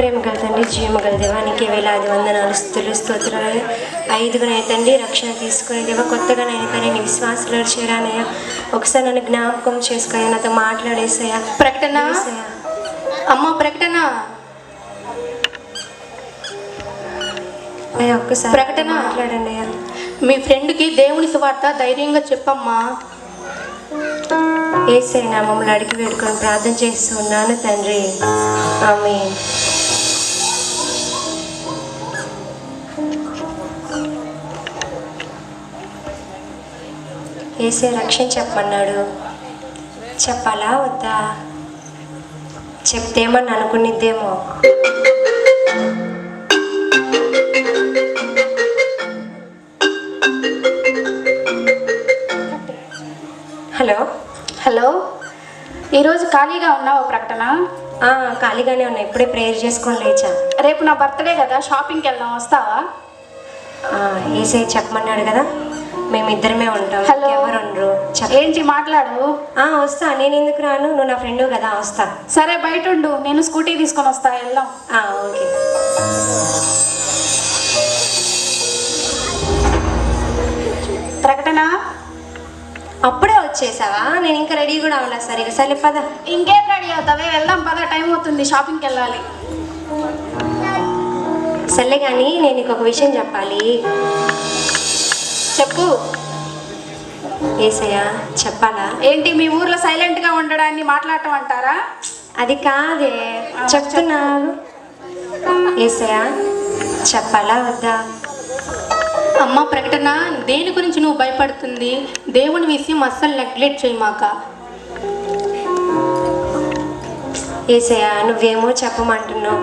ప్రేమ గల తండ్రి జీవమ గల దేవానికి వేలాది వందనాలు స్థుతులు స్తోత్రాలు. ఐదుగునే తండ్రి రక్షణ తీసుకునే దేవా కొత్తగా నేను తండ్రి నీ విశ్వాసంలో చేరానయ్యా. ఒకసారి నన్ను జ్ఞాపకం చేసుకొని నాతో మాట్లాడేసయ్యా. ప్రకటన. అమ్మ ప్రకటన? ఒక్కసారి ప్రకటన. మాట్లాడండి మీ ఫ్రెండ్కి దేవుని సువార్త ధైర్యంగా చెప్పమ్మా. ఏసై నామములు అడిగి వేడుకొని ప్రార్థన చేస్తూ ఉన్నాను తండ్రి. ఆమె ఏసే రక్షణ చెప్పమన్నాడు. చెప్పాలా వద్దా? చెప్తేమని అనుకునిద్దేమో. హలో? హలో? ఈరోజు ఖాళీగా ఉన్నావా ప్రకటన? ఖాళీగానే ఉన్నా. ఇప్పుడే ప్రేయర్ చేసుకొని లేచా. రేపు నా బర్త్డే కదా షాపింగ్కి వెళ్దాం వస్తావా? ఏసై చెప్పమన్నాడు కదా? మేమిద్దరమే ఉంటాం. హలో. ఎవరు ఉండరు ఏంటి మాట్లాడు. ఆ, వస్తా. నేను ఎందుకు రాను? నువ్వు నా ఫ్రెండ్ కదా వస్తా. సరే బయట ఉండు నేను స్కూటీ తీసుకొని వస్తా వెళ్దాం. ఆ, ఓకే. ప్రకటన? అప్పుడే వచ్చేసావా? నేను ఇంకా రెడీ కూడా అవ్వలే సరిగా. సరే పద. ఇంకేం రెడీ అవుతావే? వెళ్దాం పద. టైం అవుతుంది షాపింగ్కి వెళ్ళాలి. సర్లే కానీ నేను నీకు ఒక విషయం చెప్పాలి. చెప్పు. ఏసయ్యా చెప్పాలా? ఏంటి మీ ఊర్లో సైలెంట్గా ఉండడాన్ని మాట్లాడటం అంటారా? అది కాదే. చెప్తున్నాను ఏసయ్యా చెప్పాలా వద్దా? అమ్మ ప్రకటన దేని గురించి నువ్వు భయపడుతుంది? దేవుని విషయం అస్సలు నెగ్లెక్ట్ చేయమాక ఏసయ్యా నువ్వేమో చెప్పమంటున్నావు.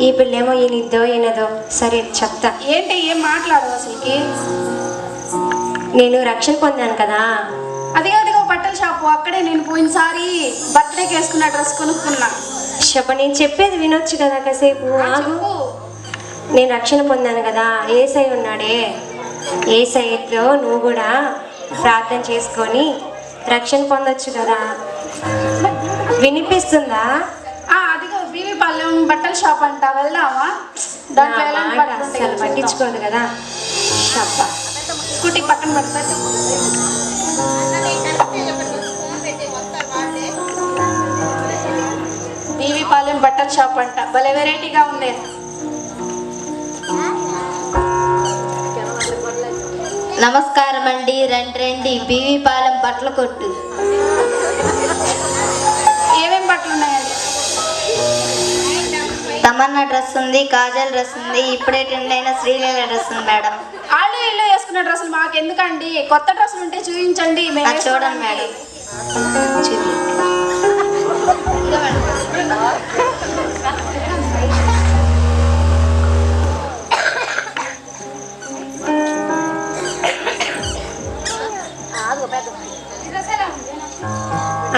ఈ పిల్లేమో ఈయనిద్దో ఈయనదో. సరే చెప్తా. ఏంటి ఏం మాట్లాడవు అసలుకి? నేను రక్షణ పొందాను కదా. అదే అదిగో బట్టల షాపు. అక్కడే నేను పోయినసారి బర్త్డేకి వేసుకున్న డ్రెస్ కొనుక్కున్నా. చెప్ప నేను చెప్పేది వినొచ్చు కదా కాసేపు. ఆగు. నేను రక్షణ పొందాను కదా. ఏసై ఉన్నాడే. ఏసైలో నువ్వు కూడా ప్రార్థన చేసుకొని రక్షణ పొందొచ్చు కదా. వినిపిస్తుందా? అదిగో బీవీ పాలెం బట్టల షాప్ అంట. వెళ్దామా? నా దాంట్లో చూద్దాం. పట్టించుకోదు కదా. అబ్బా. స్కూటీ పక్కన పెడతా బీవీపాలెం బట్టల షాప్ అంట. భలే వెరైటీగా ఉంది. నమస్కారం అండి. రండి రండి. బీవీపాలెం బట్టల కొట్టు. ఏమేం బట్టలు ఉన్నాయండి? తమన్నా డ్రెస్ ఉంది కాజల్ డ్రెస్ ఉంది ఇప్పుడే ట్రెండ్ అయిన శ్రీలీల డ్రెస్ ఉంది మేడం. వేసుకున్న డ్రెస్సులు మాకు ఎందుకండి కొత్త డ్రెస్సులు ఉంటే చూపించండి మేము అది చూడండి మేడం.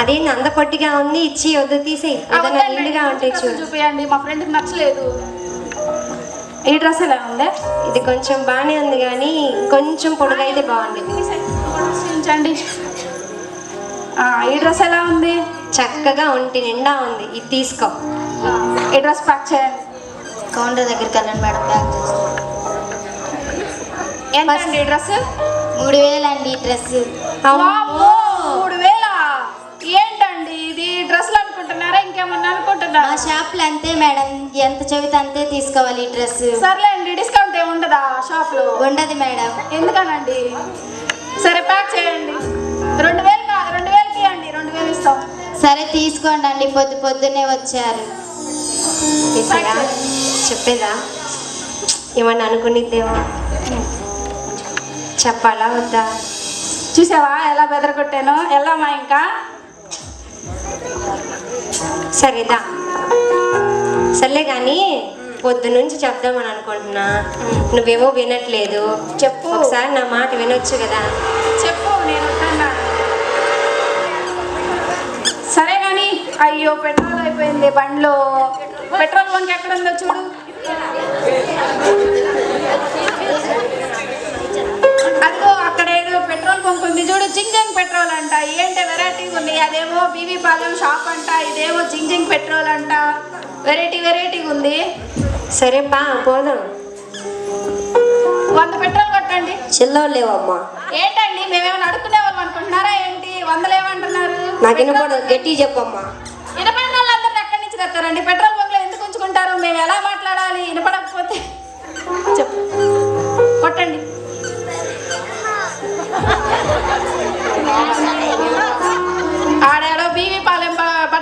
అది నంద పొట్టిగా ఉంది. ఇచ్చి వద్దు తీసేయి. ఏదైనా నిండుగా ఉంటాయి చూడు. చూపించండి మా ఫ్రెండ్కి నచ్చలేదు. ఈ డ్రెస్ ఎలా ఉంది? ఇది కొంచెం బాగానే ఉంది కానీ కొంచెం పొడుగైతే బాగుంది. ఈ డ్రెస్ ఎలా ఉంది? చక్కగా ఒంటి నిండా ఉంది. ఇది తీసుకో. ఈ డ్రెస్ ప్యాక్ చేయండి కౌంటర్ దగ్గరికి వెళ్ళండి మేడం బ్యాగ్ చేస్తాను. ఎంత డ్రెస్? మూడు వేలండి ఈ డ్రెస్. మూడు వేల? ఏంటండి ఇది? డ్రెస్సులు అనుకుంటున్నారా? ఇంకేమన్నా మా అనుకుంటున్నారా షాప్లో అంతే మేడం. ఎంత చెబితే అంతే తీసుకోవాలి ఈ డ్రెస్. సర్లేండి. ఉండదా షాప్లో ఉండదు మేడం. ఎందుకనండి? సరే ప్యాక్ చేయండి. రెండు వేలు కాదు రెండు వేలకి ఇవ్వండి రెండు వేలు ఇస్తాం. సరే తీసుకోండి అండి. పొద్దు పొద్దున్నే వచ్చారు. చెప్పేదా? ఏమన్నా అనుకునిద్దేమో. చెప్పాలా వద్దా? చూసావా ఎలా బెదరగొట్టాను వెళ్దామా ఇంకా? సరేదా. సర్లే కానీ పొద్దు నుంచి చెప్దామని అనుకుంటున్నా. నువ్వేమో వినట్లేదు. చెప్పు. ఒకసారి నా మాట వినొచ్చు కదా? చెప్పు నేను సరే కానీ అయ్యో పెట్రోల్ అయిపోయింది బండ్లో. పెట్రోల్ బంక్ ఎక్కడ ఉందో చూడు. అదిగో అక్కడ ఏదో పెట్రోల్ బంక్ ఉంది చూడు. జింగ్ పెట్రోల్ అంట. ఏంటి వెరైటీ ఉంది. అదేమో బీవీ పాలెం షాప్ అంట. ఇదేమో జింగ్ పెట్రోల్ అంట. వెరైటీ వెరైటీగా ఉంది. సరే పా పోదాం. వంద పెట్రోల్ కొట్టండి. చిల్లర లేవమ్మా. ఏంటండి మేమేమైనా అడుక్కునే వాళ్ళం అనుకుంటున్నారా ఏంటి? వందలు ఏమంటున్నారు? నాకు వినపడదు గట్టి చెప్పమ్మా. వినపడిన వాళ్ళందరినీ ఎక్కడి నుంచి తెస్తారండి? పెట్రోల్ బంక్లో ఎందుకు ఉంచుకుంటారు? మేము ఎలా మాట్లాడాలి? వినపడకపోతే చెప్పు. కొట్టండి.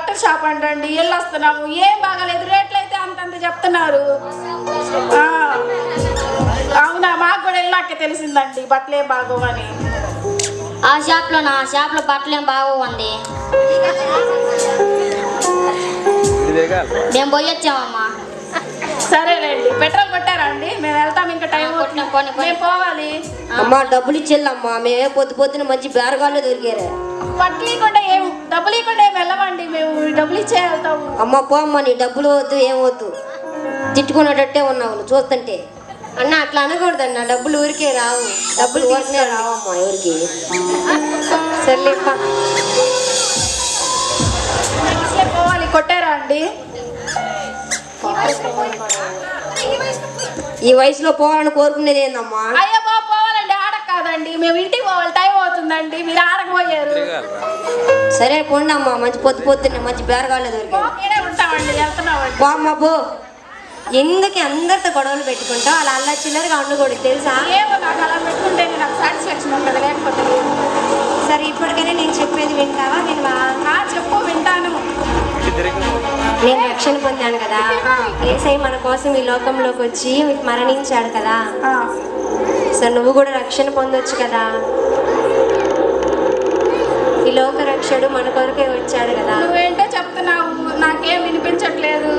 బట్టల షాప్ అంటండి వెళ్ళి వస్తున్నాము ఏం బాగాలేదు రేట్లు అయితే అంతంత చెప్తున్నారు. అవునా మాకు కూడా వెళ్ళాక తెలిసిందండి బట్టలు ఏం బాగోవని. ఆ షాప్లో నా షాప్లో బట్టలు ఏం బాగోవండి. మేము పోయి వచ్చామమ్మా. సరేలేండి పెట్రోల్ కొట్టారా అండి? మేము వెళ్తాం ఇంకా టైం. మేము పోవాలి. అమ్మా డబ్బులు ఇచ్చేళ్ళమ్మా. మేమే పొద్దు పొద్దున మంచి బేరగాళ్ళు దొరికారు. ఇవ్వకుండా ఏం డబ్బులు ఇవ్వకుండా ఏం వెళ్ళమండి మేము? డబ్బులు ఇచ్చే వెళ్తాము. అమ్మ పో అమ్మా నీ డబ్బులు వద్దు ఏం వద్దు. తిట్టుకునేటట్టే ఉన్నావు నువ్వు చూస్తుంటే. అన్న అట్లా అనకూడదన్న డబ్బులు ఊరికే రావు. డబ్బులు ఊరికే రావమ్మా ఎవరికి సర్లేప్పా అసలే పోవాలి కొట్టారా అండి? ఈ వయసులో పోవాలని కోరుకునేది ఏందమ్మా? అయ్యో కాదండి మేము ఇంటికి పోవాలి. టైం అవుతుందండి. మీరు ఆడకపోయారు సరే పోండి అమ్మా. మంచి పొద్దు పొద్దున్నే మంచి బేరగాళ్ళు ఉంటామండి. వెళ్తున్నామండి. పో. ఎందుకు అందరితో గొడవలు పెట్టుకుంటావు? అలా అల్లా చిల్లరగా ఉండకూడదు తెలుసా? ఏమో నాకు అలా పెట్టుకుంటేనే నాకు సాటిస్ఫాక్షన్ ఉంటుంది లేకపోతే. సరే ఇప్పటికైనా నేను చెప్పేది వింటావా? వినవా ఆ, చెప్పు వింటాను. నేను రక్షణ పొందాను కదా. ఏసై మన కోసం ఈ లోకంలోకి వచ్చి మరణించాడు కదా. ఆ, సో నువ్వు కూడా రక్షణ పొందొచ్చు కదా. ఈ లోక రక్షడు మన కొరకే వచ్చాడు కదా. నువ్వేంటో చెప్తున్నావు నాకేం వినిపించట్లేదు.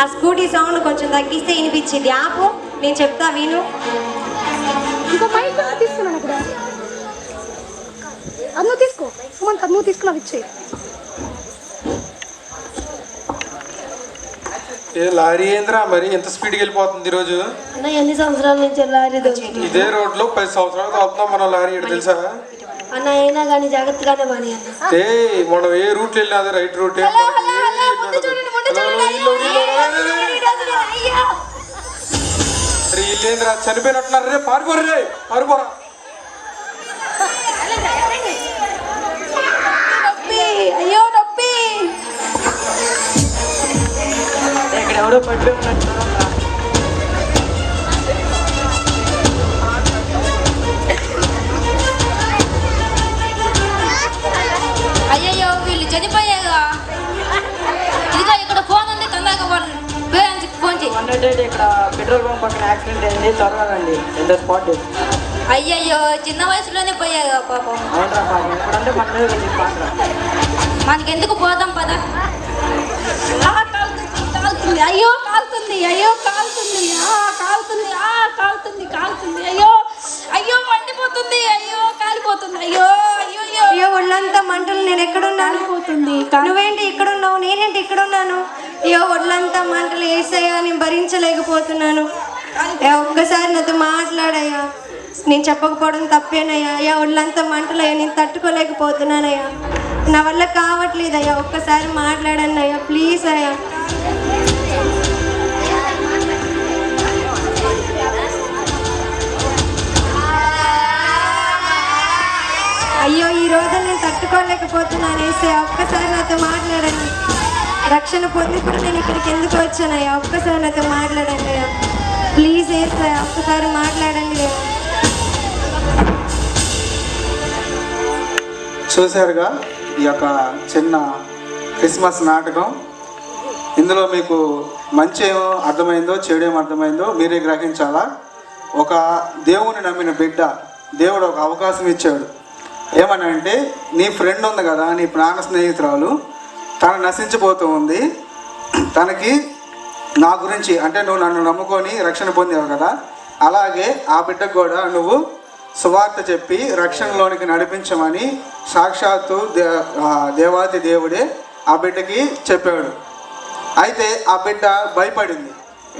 ఆ స్కూటీ సౌండ్ కొంచెం తగ్గిస్తే వినిపించింది. ఆపు నేను చెప్తా విను. ఇంకో మైక్ తీసుకున్నాను అది నువ్వు తీసుకో. నువ్వు తీసుకున్నావు ఇచ్చేయి. ఏ లారీ ఏంద్రా మరి ఎంత స్పీడ్కి వెళ్ళిపోతుంది ఈరోజు అన్న ఎన్ని సంవత్సరాల నుంచి లారీ ఇదే రోడ్లో పది సంవత్సరాలు వెళ్తున్నాం మనం లారీ ఇక్కడ తెలుసా అన్న అయినా కానీ జాగ్రత్తగానే పని అన్న ఏ మనం ఏ రూట్ వెళ్ళినా అదే రైట్ రూట్ చనిపోయినట్టున్నారు రే పారిపోరు రే పారిపోరా ఎవడో పడిపోయి ఉన్నట్టు అయ్యయ్యో వీళ్ళు చనిపోయాగా ఇదిగో ఇక్కడ ఫోన్ ఉంది తొందరగా ఫోన్ చేయి వన్ నాట్ ఎయిట్ ఇక్కడ పెట్రోల్ పంప్ పక్కన యాక్సిడెంట్ అయింది త్వరగా రండి. ఎంత స్పాట్? అయ్యయ్యో చిన్న వయసులోనే పోయాగా పాపం. మనకెందుకు పోదాం పద ఆ, కాలుతుంది, కాలుతుంది అయ్యో కాలుతుంది అయ్యో కాలుతుంది ఆ కాలుతుంది ఆ కాలుతుంది కాలుతుంది అయ్యో అయ్యో మండిపోతుంది అయ్యో కాలిపోతుంది అయ్యో అయ్యో అయ్యో అయ్యో ఒళ్ళంతా మంటలు నేను ఎక్కడున్నాను నువ్వేంటి ఇక్కడ ఉన్నావు నేనేంటి ఇక్కడ ఉన్నాను అయ్యో ఒళ్ళంతా మంటలు వేసాయా? నేను భరించలేకపోతున్నాను. ఒక్కసారి నాతో మాట్లాడయ్యా. నేను చెప్పకపోవడం తప్పేనయ్యా. అయ్యా ఒళ్ళంతా మంటలయ్యా. నేను తట్టుకోలేకపోతున్నానయ్యా. నా వల్ల కావట్లేదయ్యా. ఒక్కసారి మాట్లాడండి అయ్యా. ప్లీజ్ అయ్యా. ఈ రోజు నేను తట్టుకోలేకపోతున్నాను వేసే ఒక్కసారి నాతో మాట్లాడండి. రక్షణ పొంది కూడా నేను ఇక్కడికి ఎందుకు వచ్చానయ్యా? ఒక్కసారి నాతో మాట్లాడండి. ప్లీజ్ వేసా ఒక్కసారి మాట్లాడండి. చూశారుగా ఈ యొక్క చిన్న క్రిస్మస్ నాటకం. ఇందులో మీకు మంచి ఏమో అర్థమైందో చెడు ఏమో అర్థమైందో మీరే గ్రహించాలా? ఒక దేవుని నమ్మిన బిడ్డ దేవుడు ఒక అవకాశం ఇచ్చాడు. ఏమనంటే నీ ఫ్రెండ్ ఉంది కదా నీ ప్రాణ స్నేహితురాలు తను నశించిపోతూ ఉంది. తనకి నా గురించి అంటే నువ్వు నన్ను నమ్ముకొని రక్షణ పొందావు కదా అలాగే ఆ బిడ్డకు కూడా నువ్వు సువార్త చెప్పి రక్షణలోనికి నడిపించమని సాక్షాత్తు దే దేవాతి దేవుడే ఆ బిడ్డకి చెప్పాడు. అయితే ఆ బిడ్డ భయపడింది.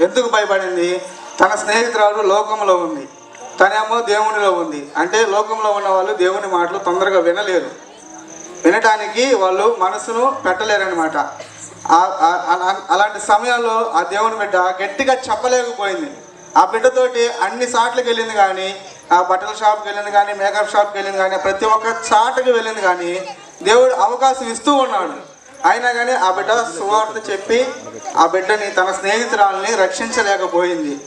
ఎందుకు భయపడింది? తన స్నేహితురాలు లోకంలో ఉంది. తనేమో దేవునిలో ఉంది. అంటే లోకంలో ఉన్న వాళ్ళు దేవుని మాటలు తొందరగా వినలేరు. వినటానికి వాళ్ళు మనసును పెట్టలేరనమాట అలాంటి సమయాల్లో ఆ దేవుని బిడ్డ గట్టిగా చెప్పలేకపోయింది. ఆ బిడ్డతోటి అన్ని సాట్లకు వెళ్ళింది కానీ ఆ బట్టల షాప్కి వెళ్ళింది కానీ మేకప్ షాప్కి వెళ్ళింది కానీ ప్రతి ఒక్క చాటుకి వెళ్ళింది కానీ దేవుడు అవకాశం ఇస్తూ ఉన్నాడు. అయినా కానీ ఆ బిడ్డ సువార్త చెప్పి ఆ బిడ్డని తన స్నేహితురాలని రక్షించలేకపోయింది.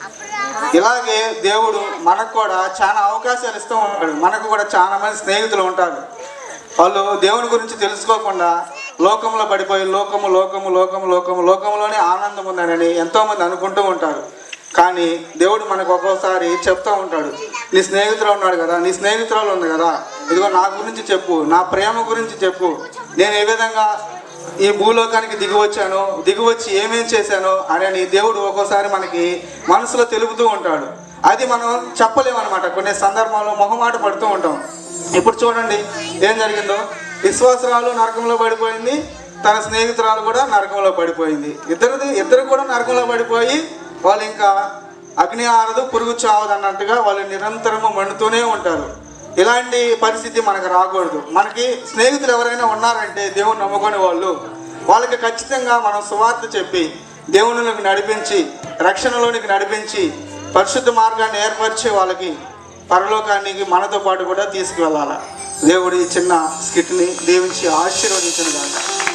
ఇలాగే దేవుడు మనకు కూడా చాలా అవకాశాలు ఇస్తూ ఉంటాడు. మనకు కూడా చాలా మంది స్నేహితులు ఉంటారు. వాళ్ళు దేవుని గురించి తెలుసుకోకుండా లోకంలో పడిపోయి లోకము లోకము లోకము లోకము లోకంలోనే ఆనందం ఉందని ఎంతోమంది అనుకుంటూ ఉంటారు. కానీ దేవుడు మనకు ఒక్కోసారి చెప్తూ ఉంటాడు. నీ స్నేహితులు ఉన్నాడు కదా నీ స్నేహితురాలు ఉంది కదా ఇదిగో నా గురించి చెప్పు నా ప్రేమ గురించి చెప్పు. నేను ఏ విధంగా ఈ భూలోకానికి దిగి వచ్చాను దిగి వచ్చి ఏమేం చేశాను అని దేవుడు ఒక్కోసారి మనకి మనసులో తెలుపుతూ ఉంటాడు. అది మనం చెప్పలేమన్నమాట. కొన్ని సందర్భాల్లో మొహమాట పడుతూ ఉంటాం. ఇప్పుడు చూడండి ఏం జరిగిందో? విశ్వాసరాలు నరకంలో పడిపోయింది తన స్నేహితురాలు కూడా నరకంలో పడిపోయింది. ఇద్దరిది ఇద్దరు కూడా నరకంలో పడిపోయి వాళ్ళు ఇంకా అగ్ని ఆరదు పురుగు చావదు అన్నట్టుగా వాళ్ళు నిరంతరము మండుతూనే ఉంటారు. ఇలాంటి పరిస్థితి మనకు రాకూడదు. మనకి స్నేహితులు ఎవరైనా ఉన్నారంటే దేవుని నమ్ముకునే వాళ్ళు వాళ్ళకి ఖచ్చితంగా మనం సువార్త చెప్పి దేవునిలోకి నడిపించి రక్షణలోనికి నడిపించి పరిశుద్ధ మార్గాన్ని ఏర్పరిచి వాళ్ళకి పరలోకానికి మనతో పాటు కూడా తీసుకువెళ్ళాలి? దేవుడి చిన్న స్కిట్ని దీవించి ఆశీర్వదించిన దాన్ని